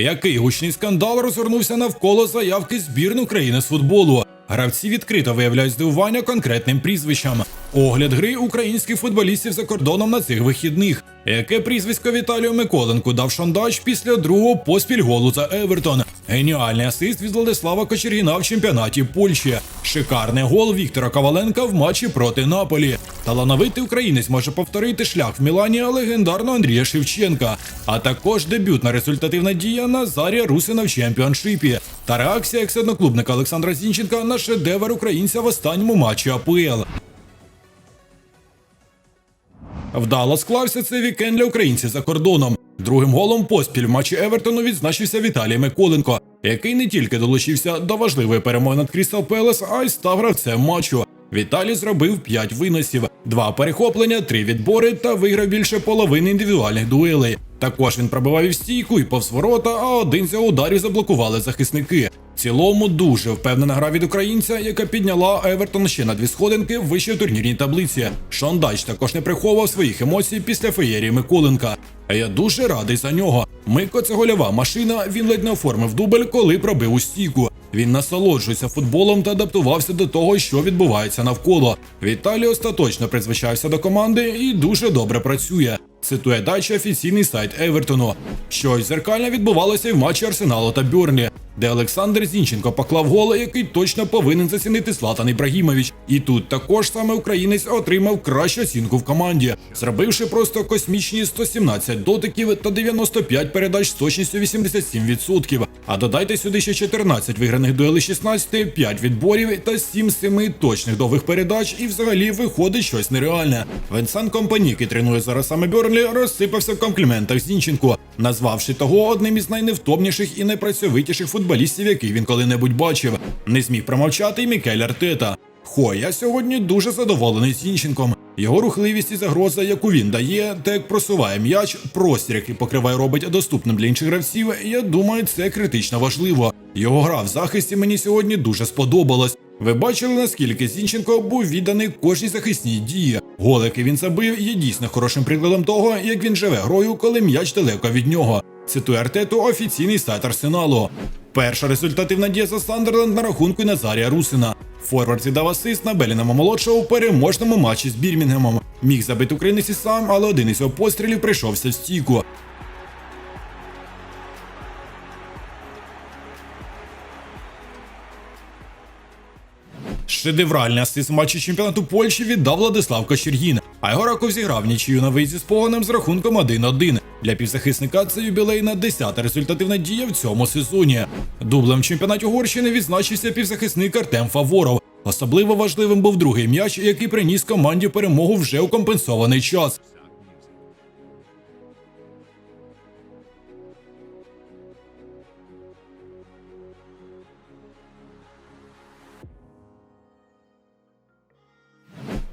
Який гучний скандал розгорнувся навколо заявки збірної України з футболу? Гравці відкрито виявляють здивування конкретним прізвищам. Огляд гри українських футболістів за кордоном на цих вихідних. Яке прізвисько Віталію Миколенку дав шандач після другого поспіль голу за Евертон? Геніальний асист від Владислава Кочергіна в чемпіонаті Польщі. Шикарний гол Віктора Коваленка в матчі проти Наполі. Талановитий українець може повторити шлях в Мілані легендарного Андрія Шевченка, а також дебютна результативна дія Назарія Русина в чемпіоншипі та реакція екс-одноклубника Олександра Зінченка на шедевр українця в останньому матчі АПЛ. Вдало склався цей вікенд для українців за кордоном. Другим голом поспіль в матчі Евертону відзначився Віталій Миколенко, який не тільки долучився до важливої перемоги над Крістал Пелес, а й став гравцем матчу. Віталій зробив 5 виносів, два перехоплення, три відбори та виграв більше половини індивідуальних дуелей. Також він пробивав і в стійку і повз ворота, а один з його ударів заблокували захисники. В цілому дуже впевнена гра від українця, яка підняла Евертон ще на дві сходинки вище в турнірній таблиці. Шондач також не приховував своїх емоцій після феєрії Миколенка. А я дуже радий за нього. Мико це гольова машина. Він ледь не оформив дубль, коли пробив у стійку. Він насолоджується футболом та адаптувався до того, що відбувається навколо. Віталій остаточно призвичався до команди і дуже добре працює. Цитує дача офіційний сайт Евертону. Щось зеркальне відбувалося і в матчі Арсеналу та Бюрнлі, де Олександр Зінченко поклав гол, який точно повинен зацінити Златан Ібрагімович. І тут також саме українець отримав кращу оцінку в команді, зробивши просто космічні 117 дотиків та 95 передач з точністю 87%. А додайте сюди ще 14 виграних дуелей 16, 5 відборів та 7 7 точних довгих передач, і взагалі виходить щось нереальне. Венсан Компаній, який тренує зараз саме Берлі, розсипався в компліментах Зінченку, назвавши того одним із найневтомніших і найпрацьовитіших футболістів, яких він коли-небудь бачив. Не зміг промовчати й Мікель Артета. Хо, я сьогодні дуже задоволений Зінченком. Його рухливість і загроза, яку він дає, та як просуває м'яч, простір, який покриває, робить доступним для інших гравців. Я думаю, це критично важливо. Його гра в захисті мені сьогодні дуже сподобалась. Ви бачили, наскільки Зінченко був відданий кожній захисній дії. Гол, який він забив, є дійсно хорошим прикладом того, як він живе грою, коли м'яч далеко від нього. Цитує Артету офіційний сайт Арсеналу. Перша результативна дія за Сандерленд на рахунку Назарія Русина. Форвард віддав асист на Белінама молодшого у переможному матчі з Бірмінгемом. Міг забити українець і сам, але один із його пострілів прийшовся в стійку. Шедевральний асист матчі чемпіонату Польщі віддав Владислав Кочергін, а його Раков зіграв нічию на виїзді з погоном з рахунком 1-1. Для півзахисника це юбілейна 10-та результативна дія в цьому сезоні. Дублем в чемпіонаті Угорщини відзначився півзахисник Артем Фаворов. Особливо важливим був другий м'яч, який приніс команді перемогу вже у компенсований час.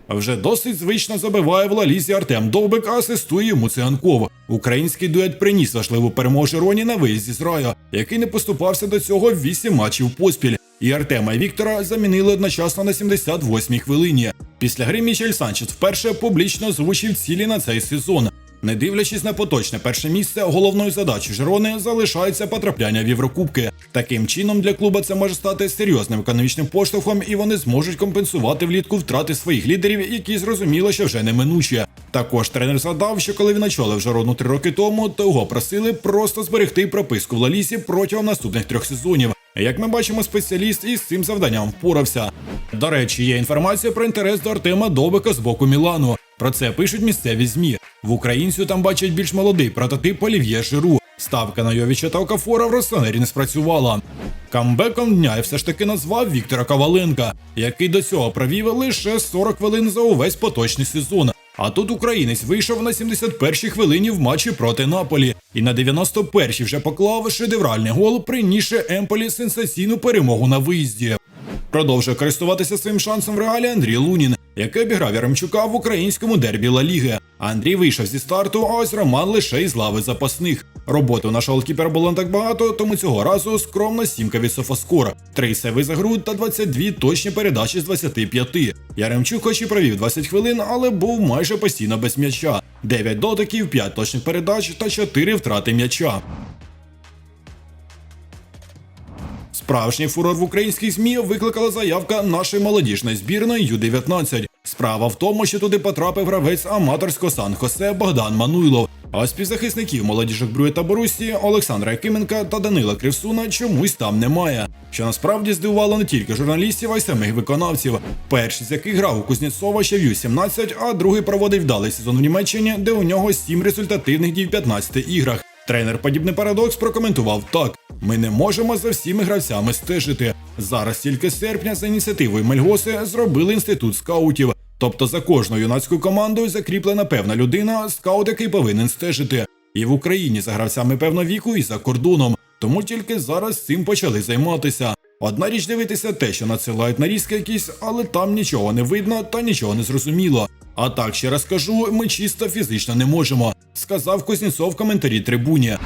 Вже досить звично забиває в лалізі Артем Довбик, а асистує йому Циганков. Український дует приніс важливу перемогу Жероні на виїзді з раю, який не поступався до цього в 8 матчів поспіль. І Артема і Віктора замінили одночасно на 78-й хвилині. Після гри Мічель Санчес вперше публічно звучив цілі на цей сезон. Не дивлячись на поточне перше місце, головною задачею Жирони залишається потрапляння в Єврокубки. Таким чином для клуба це може стати серйозним економічним поштовхом, і вони зможуть компенсувати влітку втрати своїх лідерів, які зрозуміло, що вже неминучі. Також тренер згадав, що коли він очолив Жирону три роки тому, то його просили просто зберегти прописку в Лалісі протягом наступних трьох сезонів. Як ми бачимо, спеціаліст із цим завданням впорався. До речі, є інформація про інтерес до Артема Довбика з боку Мілану. Про це пишуть місцеві змі. В українцю там бачать більш молодий прототип Олів'є Жиру. Ставка на Йовіча та Окафора в Росанері не спрацювала. Камбеком дня я все ж таки назвав Віктора Коваленка, який до цього провів лише 40 хвилин за увесь поточний сезон. А тут українець вийшов на 71-й хвилині в матчі проти Наполі, і на 91-й вже поклав шедевральний гол, принісши Емполі сенсаційну перемогу на виїзді. Продовжує користуватися своїм шансом в реалі Андрій Лунін, який обіграв Яремчука в українському дербі Ла Ліги. Андрій вийшов зі старту, а ось Роман лише із лави запасних. Роботи у нашого голкіпера було не так багато, тому цього разу скромна сімка від Софаскор. Три сейви за гру та 22 точні передачі з 25. Яремчук хоч і провів 20 хвилин, але був майже постійно без м'яча. 9 дотиків, 5 точних передач та 4 втрати м'яча. Справжній фурор в українських ЗМІ викликала заявка нашої молодіжної збірної Ю-19. Справа в тому, що туди потрапив гравець аматорського Сан-Хосе Богдан Мануйлов. А співзахисників молодіжок Брює та Борусі Олександра Якименка та Данила Кривсуна чомусь там немає. Що насправді здивувало не тільки журналістів, а й самих виконавців. Перший з яких грав у Кузнєцова ще в Ю-17, а другий проводив вдалий сезон в Німеччині, де у нього сім результативних дій в 15 іграх. Тренер подібний парадокс прокоментував так: ми не можемо за всіми гравцями стежити. Зараз тільки серпня за ініціативою Мельгоси зробили інститут скаутів. Тобто за кожною юнацькою командою закріплена певна людина, скаут, який повинен стежити. І в Україні за гравцями певного віку, і за кордоном. Тому тільки зараз цим почали займатися. Одна річ дивитися те, що надсилають нарізки якісь, але там нічого не видно та нічого не зрозуміло. А так ще раз кажу, ми чисто фізично не можемо, сказав Кузнєцов в коментарі трибуні.